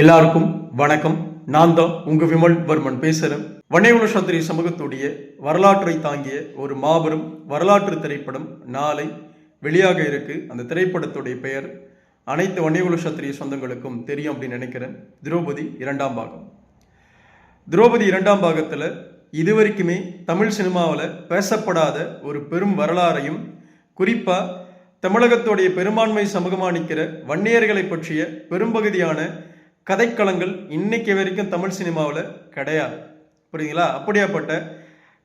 எல்லாருக்கும் வணக்கம். நான் தான் உங்க விமல் வர்மன் பேசுறேன். வன்னியகுல சத்திரிய சமூகத்துடைய வரலாற்றை தாங்கிய ஒரு மாபெரும் வரலாற்று திரைப்படம் நாளை வெளியாக இருக்கு. அந்த திரைப்படத்துடைய பெயர் அனைத்து வன்னியகுல சத்திரிய சொந்தங்களுக்கும் தெரியும் அப்படின்னு நினைக்கிறேன். திரௌபதி இரண்டாம் பாகம். திரௌபதி இரண்டாம் பாகத்தில் இதுவரைக்குமே தமிழ் சினிமாவில் பேசப்படாத ஒரு பெரும் வரலாறையும் குறிப்பாக தமிழகத்துடைய பெரும்பான்மை சமூகமாக நிற்கிற வன்னியர்களை பற்றிய பெரும்பகுதியான கதைக்களங்கள் இன்னைக்கு வரைக்கும் தமிழ் சினிமாவில் கிடையாது. புரியுங்களா அப்படியாப்பட்ட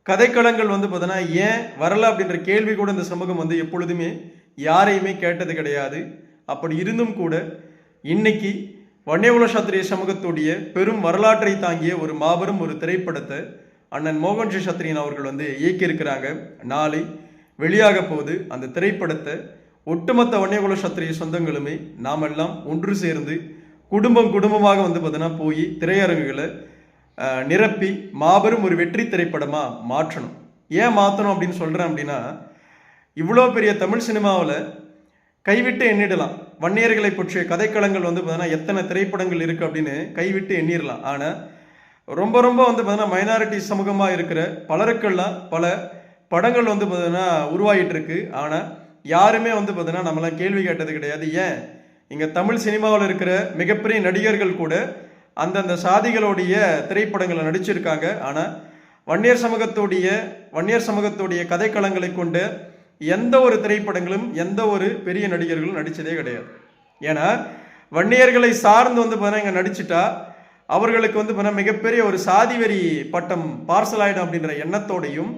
கதைக்களங்கள் வந்து பார்த்தோன்னா ஏன் வரல அப்படின்ற கேள்வி கூட இந்த சமூகம் வந்து எப்பொழுதுமே யாரையுமே கேட்டது கிடையாது. அப்படி இருந்தும் கூட இன்னைக்கு வன்னியகுல சாத்திரிய சமூகத்துடைய பெரும் வரலாற்றை தாங்கிய ஒரு மாபெரும் ஒரு திரைப்படத்தை அண்ணன் மோகன் ஜி அவர்கள் வந்து இயக்கியிருக்கிறாங்க. நாளை வெளியாக போது அந்த திரைப்படத்தை. ஒட்டுமொத்த வன்னியகுல சத்திரிய சொந்தங்களுமே நாமெல்லாம் ஒன்று சேர்ந்து குடும்பம் குடும்பமாக வந்து பார்த்தீங்கன்னா போய் திரையரங்குகளை நிரப்பி மாபெரும் ஒரு வெற்றி திரைப்படமாக மாற்றணும். ஏன் மாற்றணும் அப்படின்னு சொல்கிறேன் அப்படின்னா இவ்வளோ பெரிய தமிழ் சினிமாவில் கைவிட்டு எண்ணிடலாம். வன்னியர்களை பற்றிய கதைக்களங்கள் வந்து பார்த்தீங்கன்னா எத்தனை திரைப்படங்கள் இருக்குது அப்படின்னு கைவிட்டு எண்ணிடலாம். ஆனால் ரொம்ப ரொம்ப வந்து பார்த்தீங்கன்னா மைனாரிட்டி சமூகமாக இருக்கிற பலருக்கெல்லாம் பல படங்கள் வந்து பார்த்தீங்கன்னா உருவாகிட்டு இருக்கு ஆனால் யாருமே வந்து பார்த்தீங்கன்னா நம்மளாம் கேள்வி கேட்டது கிடையாது. ஏன்? இங்கே தமிழ் சினிமாவில் இருக்கிற மிகப்பெரிய நடிகர்கள் கூட அந்தந்த சாதிகளுடைய திரைப்படங்களை நடிச்சிருக்காங்க. ஆனால் வன்னியர் சமூகத்துடைய வன்னியர் சமூகத்துடைய கதைக்களங்களை கொண்டு எந்த ஒரு திரைப்படங்களும் எந்த ஒரு பெரிய நடிகர்களும் நடித்ததே கிடையாது. ஏன்னா வன்னியர்களை சார்ந்து வந்து பார்த்தீங்கன்னா இங்கே நடிச்சிட்டா அவர்களுக்கு வந்து பார்த்தீங்கன்னா மிகப்பெரிய ஒரு சாதி வெறி பட்டம் பார்சல் ஆகிடும் அப்படின்ற எண்ணத்தோடையும்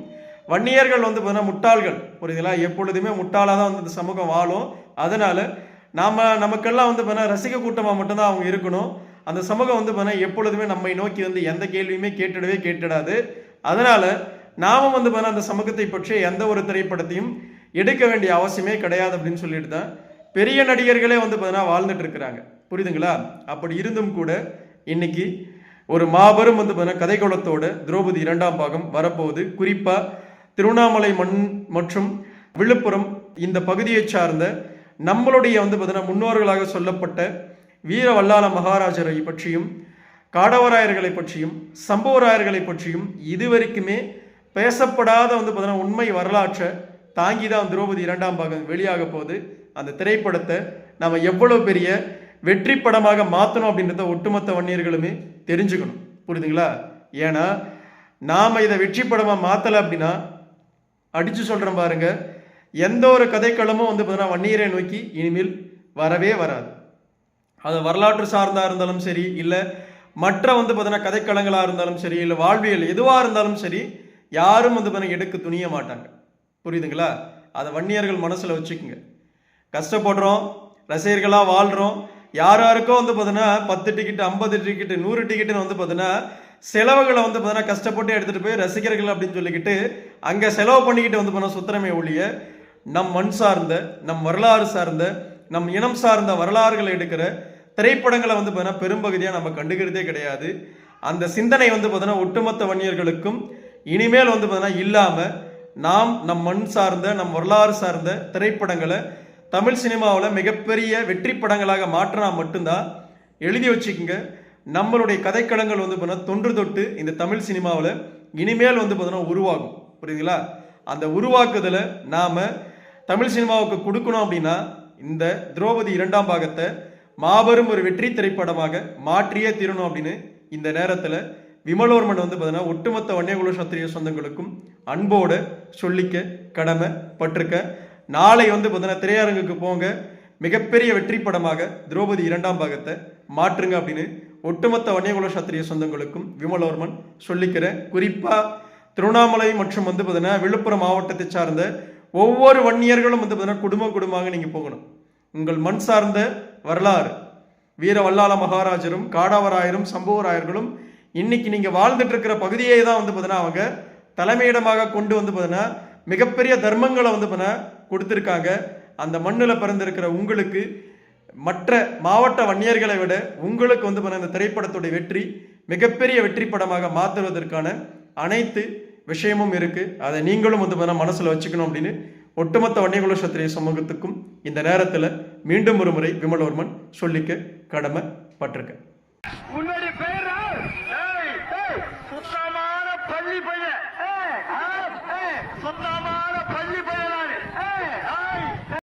வன்னியர்கள் வந்து பார்த்தீங்கன்னா முட்டாள்கள். புரியுதுங்களா? எப்பொழுதுமே முட்டாளாக தான் வந்து இந்த சமூகம் வாழும். அதனால நாம் நமக்கெல்லாம் வந்து பார்த்தீங்கன்னா ரசிக கூட்டமாக மட்டும்தான் அவங்க இருக்கணும். அந்த சமூகம் வந்து பார்த்தீங்கன்னா எப்பொழுதுமே நம்மை நோக்கி வந்து எந்த கேள்வியுமே கேட்டுடவே கேட்டுடாது. அதனால் நாம் வந்து பார்த்தீங்கன்னா அந்த சமூகத்தை பற்றி எந்த ஒரு திரைப்படத்தையும் எடுக்க வேண்டிய அவசியமே கிடையாது அப்படின்னு சொல்லிட்டு தான் பெரிய நடிகர்களே வந்து பார்த்தீங்கன்னா வாழ்ந்துட்டு இருக்கிறாங்க. புரியுதுங்களா? அப்படி இருந்தும் கூட இன்னைக்கு ஒரு மாபெரும் வந்து பார்த்தீங்கன்னா கதைக்குளத்தோட திரௌபதி இரண்டாம் பாகம் வரப்போகுது. குறிப்பாக திருவண்ணாமலை மண் மற்றும் விழுப்புரம் இந்த பகுதியை சார்ந்த நம்மளுடைய வந்து பார்த்தீங்கன்னா முன்னோர்களாக சொல்லப்பட்ட வீர வல்லாள மகாராஜரை பற்றியும் காடவராயர்களை பற்றியும் சம்பவராயர்களை பற்றியும் இதுவரைக்குமே பேசப்படாத வந்து பார்த்தீங்கன்னா உண்மை வரலாற்றை தாங்கி தான் திரௌபதி இரண்டாம் பாகம் வெளியாக போகுது. அந்த திரைப்படத்தை நம்ம எவ்வளவு பெரிய வெற்றி படமாக மாற்றணும் அப்படின்றத ஒட்டுமொத்த வன்னியர்களுமே தெரிஞ்சுக்கணும். புரியுதுங்களா? ஏன்னா நாம் இதை வெற்றி படமாக மாற்றலை அப்படின்னா அடித்து சொல்கிறேன் பாருங்கள் எந்த ஒரு கதைக்களமும் வந்து பார்த்தீங்கன்னா வன்னியரை நோக்கி இனிமேல் வரவே வராது. அது வரலாற்று சார்ந்தா இருந்தாலும் சரி இல்லை மற்ற வந்து பார்த்தீங்கன்னா கதைக்களங்களாக இருந்தாலும் சரி இல்லை வாழ்வியல் எதுவாக இருந்தாலும் சரி யாரும் வந்து பார்த்தீங்கன்னா எடுக்க துணிய மாட்டாங்க. புரியுதுங்களா? அதை வன்னியர்கள் மனசில் வச்சுக்கோங்க. கஷ்டப்படுறோம் ரசிகர்களாக வாழ்கிறோம் யார் யாருக்கோ வந்து பார்த்தீங்கன்னா பத்து டிக்கெட் ஐம்பது டிக்கெட் நூறு டிக்கெட்டுன்னு வந்து பார்த்தீங்கன்னா செலவுகளை வந்து பார்த்தீங்கன்னா கஷ்டப்பட்டு எடுத்துகிட்டு போய் ரசிகர்கள் அப்படின்னு சொல்லிக்கிட்டு அங்கே செலவு பண்ணிக்கிட்டு வந்து பார்த்தீங்கன்னா சுத்திரமே ஒழிய நம் மண் சார்ந்த நம் வரலாறு சார்ந்த நம் இனம் சார்ந்த வரலாறுகளை எடுக்கிற திரைப்படங்களை வந்து பார்த்தீங்கன்னா பெரும்பகுதியாக நம்ம கண்டுக்கிறதே கிடையாது. அந்த சிந்தனை வந்து பார்த்தீங்கன்னா ஒட்டுமொத்த வன்னியர்களுக்கும் இனிமேல் வந்து பார்த்தீங்கன்னா இல்லாமல் நாம் நம் மண் சார்ந்த நம் வரலாறு சார்ந்த திரைப்படங்களை தமிழ் சினிமாவில் மிகப்பெரிய வெற்றி படங்களாக மாற்றினா மட்டும்தான் எழுதி வச்சுக்கோங்க. நம்மளுடைய கதைக்களங்கள் வந்து பார்த்தீங்கன்னா தொன்று தொட்டு இந்த தமிழ் சினிமாவில் இனிமேல் வந்து பார்த்தீங்கன்னா உருவாகும். புரியுதுங்களா? அந்த உருவாக்குதலை நாம் தமிழ் சினிமாவுக்கு கொடுக்கணும் அப்படின்னா இந்த திரௌபதி இரண்டாம் பாகத்தை மாபெரும் ஒரு வெற்றி திரைப்படமாக மாற்றியே தீரணும் அப்படின்னு இந்த நேரத்தில் விமலோர்மன் வந்து பார்த்தீங்கன்னா ஒட்டுமொத்த வன்னியகுல சத்திரிய சொந்தங்களுக்கும் அன்போட சொல்லிக்க கடமை பட்டிருக்க நாளை வந்து பார்த்தீங்கன்னா திரையரங்குக்கு போங்க. மிகப்பெரிய வெற்றி படமாக திரௌபதி இரண்டாம் பாகத்தை மாற்றுங்க அப்படின்னு ஒட்டுமொத்த வன்னியகுல சத்திரிய சொந்தங்களுக்கும் விமலோர்மன் சொல்லிக்கிறேன் குறிப்பாக திருவண்ணாமலை மற்றும் வந்து பார்த்தீங்கன்னா விழுப்புரம் மாவட்டத்தை சார்ந்த ஒவ்வொரு வன்னியர்களும் வந்து பார்த்தீங்கன்னா குடும்பம் குடும்பமாக நீங்கள் போகணும். உங்கள் மண் சார்ந்த வரலாறு வீர வல்லாள மகாராஜரும் காடாவராயரும் சம்புவராயர்களும் இன்னைக்கு நீங்கள் வாழ்ந்துட்டு இருக்கிற பகுதியை தான் வந்து பார்த்தீங்கன்னா அவங்க தலைமையிடமாக கொண்டு வந்து பார்த்தீங்கன்னா மிகப்பெரிய தர்மங்களை வந்து பார்த்தீங்கன்னா கொடுத்துருக்காங்க. அந்த மண்ணில் பிறந்திருக்கிற உங்களுக்கு மற்ற மாவட்ட வன்னியர்களை விட உங்களுக்கு வந்து பார்த்தீங்கன்னா இந்த திரைப்படத்துடைய வெற்றி மிகப்பெரிய வெற்றி படமாக மாற்றுவதற்கான அனைத்து விஷயமும் இருக்கு. அதை நீங்களும் வந்து பார்த்தீங்கன்னா வச்சுக்கணும் அப்படின்னு ஒட்டுமொத்த வன்னியகுல சத்திரிய சமூகத்துக்கும் இந்த நேரத்தில் மீண்டும் ஒரு முறை விமலவர்மன் சொல்லிக்க கடமை பட்டிருக்கேன் உன்னுடைய பெயர் சுத்தமான பள்ளி பையன். சுத்தமான பள்ளி பையன்